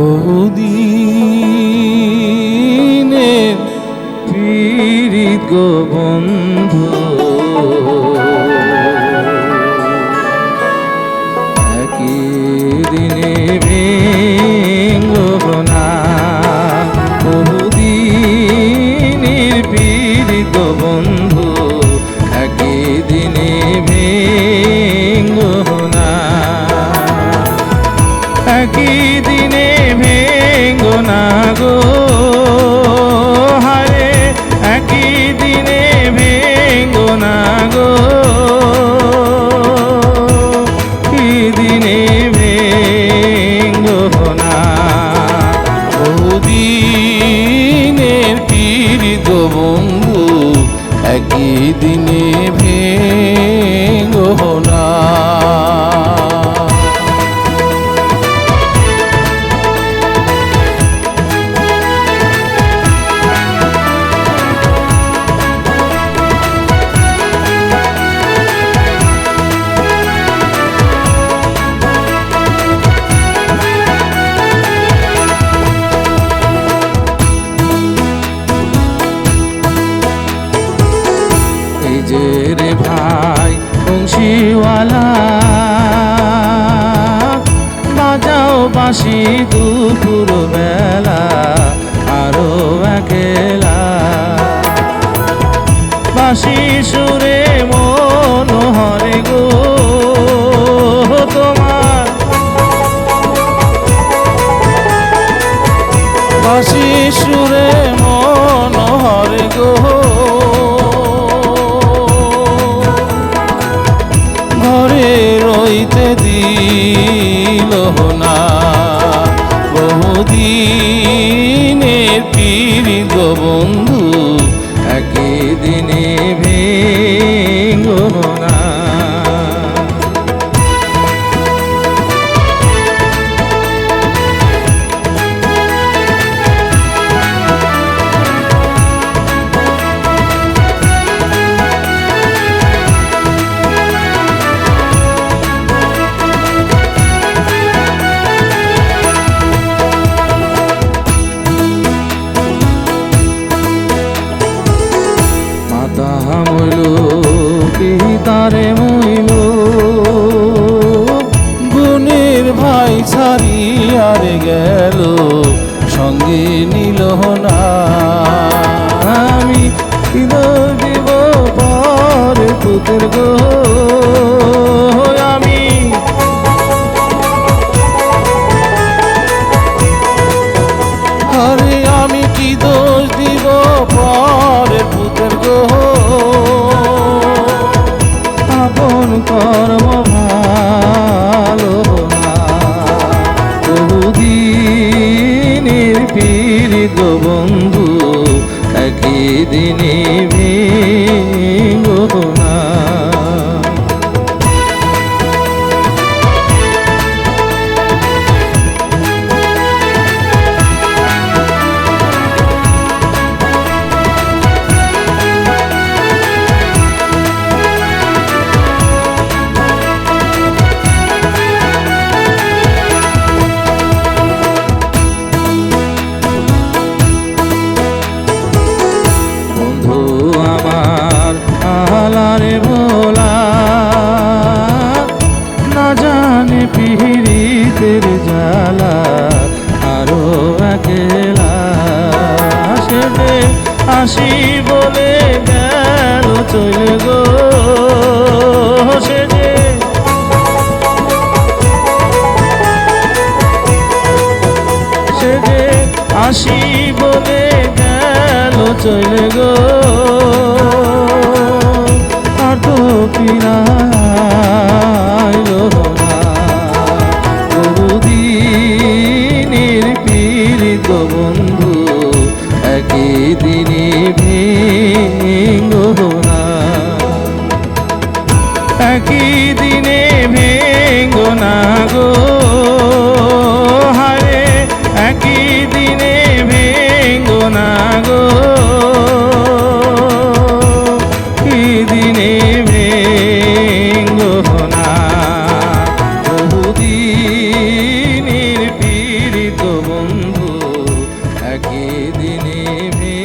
বহুদিনের পীড়িত বন্ধু। একই দিনে বন্ধু। একই দিনে গো হারে একই দিনে ভেঙ্গো না গো। কি দিনে ভেঙ্গো না। বহুদিনের পীড়িত বন্ধু, একই দিনে ভেঙ্গো বাঁশি দুপুর বেলা আরও একেলা। বাঁশি সুরে মন হরে গো, তোমার। বাঁশি সুরে মন হরে গো। ঘরে রইতে দিল পিতারে মুইল। গুণের ভাই আর গেল সঙ্গে নিল না। আমি দিব পরে পুতের গো বহুদিনের পীড়িত বন্ধু একই দিনে সেবে আসি বলে গেল চলে গো আসি বলে গেল চলে গো। আর তো দিনে ভেঙো না। একই দিনে ভেঙো না গো। হারে, একই দিনে ভেঙো না গো। কি দিনে একই দিনে